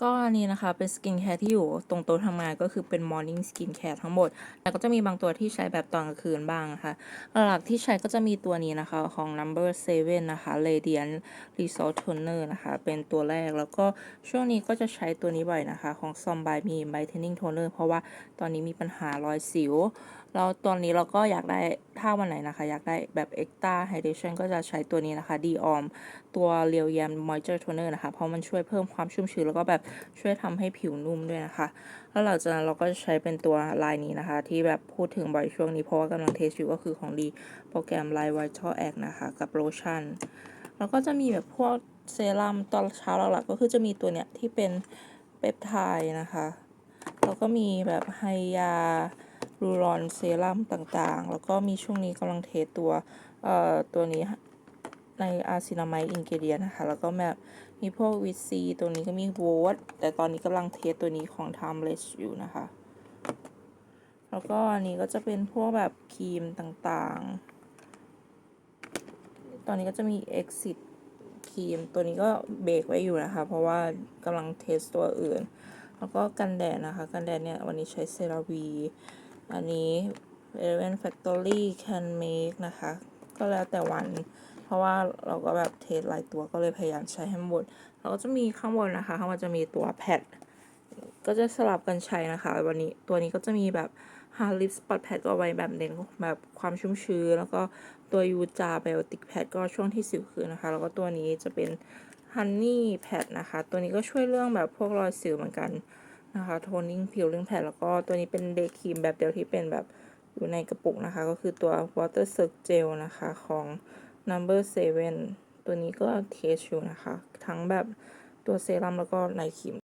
ก็อันนี้นะคะเป็นสกินแคร์ที่อยู่ตรงโต๊ะทำงานก็คือเป็น Morning Skin Care ทั้งหมดแล้วก็จะมีบางตัวที่ใช้แบบตอนกลางคืนบ้างนะคะ หลักที่ใช้ก็จะมีตัวนี้นะคะของ Number 7นะคะ Radiant Result Toner นะคะ เป็นตัวแรกแล้วก็ช่วงนี้ก็จะใช้ตัวนี้บ่อยนะคะ ของ s o m by Me Brightening Toner เพราะว่าตอนนี้มีปัญหารอยสิวแล้วตอนนี้เราก็อยากได้ถ้าวันไหนนะคะ อยากได้แบบ Extra Hydration ก็จะใช้ตัวนี้นะคะ d o m ตัวเรียวแยม Moisture Toner นะคะ เพราะมันช่วยเพิ่มความชุ่มชื้นแล้วก็แบบช่วยทำให้ผิวนุ่มด้วยนะคะ แล้วหลังจากนั้นเราก็จะใช้เป็นตัวลายนี้นะคะ ที่แบบพูดถึงบ่อยช่วงนี้เพราะว่ากำลังเทสอยู่ก็คือของดีโปรแกรม Light Vital Act นะคะกับโลชั่น แล้วก็จะมีแบบพวกเซรั่มตอนเช้าหลักๆก็คือจะมีตัวเนี้ยที่เป็นเปปไทด์นะคะแล้วก็มีแบบไฮยาลูรอนเซรั่มต่างๆ แล้วก็มีช่วงนี้กำลังเทสตัวเอ่อตัวนี้ ในอาซินามายอินเกเดียนะคะ แล้วก็แบบมีพวกวิตซีตัวนี้ก็มีโวตแต่ตอนนี้กำลังเทสตัวนี้ของ Timeless อยู่นะคะ แล้วก็อันนี้ก็จะเป็นพวกแบบครีมต่างๆ ตอนนี้ก็จะมี Exit ครีม ตัวนี้ก็เบรกไว้อยู่นะคะ เพราะว่ากำลังเทสตัวอื่น แล้วก็กันแดดนะคะ กันแดดเนี่ย วันนี้ใช้เซราวี อันนี้ Eleven Factory Can Make นะคะ ก็แล้วแต่วัน เพราะว่าเราก็แบบเทสหลายตัวก็เลยพยายามใช้ให้หมดแล้วก็จะมีข้างบนนะคะข้างบนจะมีตัวแพดก็จะสลับกันใช้นะคะ วันนี้ตัวนี้ก็จะมีแบบฮาลิปสปอตแพดก็ไว้แบบเน้นแบบความชุ่มชื้นแล้วก็ตัวยูจาไบโอติกแพดก็ช่วงที่สิวขึ้นนะคะ แล้วก็ตัวนี้จะเป็นฮันนี่แพดนะคะ ตัวนี้ก็ช่วยเรื่องแบบพวกรอยสิวเหมือนกันนะคะโทนนิ่งผิวเรื่องแพดแล้วก็ตัวนี้เป็นเดย์ครีมแบบเดียวที่เป็นแบบ อยู่ในกระปุกนะคะ ก็คือตัว Water s i l k Gel นะคะของ Number 7ตัวนี้ก็เทสอยู่นะคะ ทั้งแบบตัวเซรั่มแล้วก็ในครีม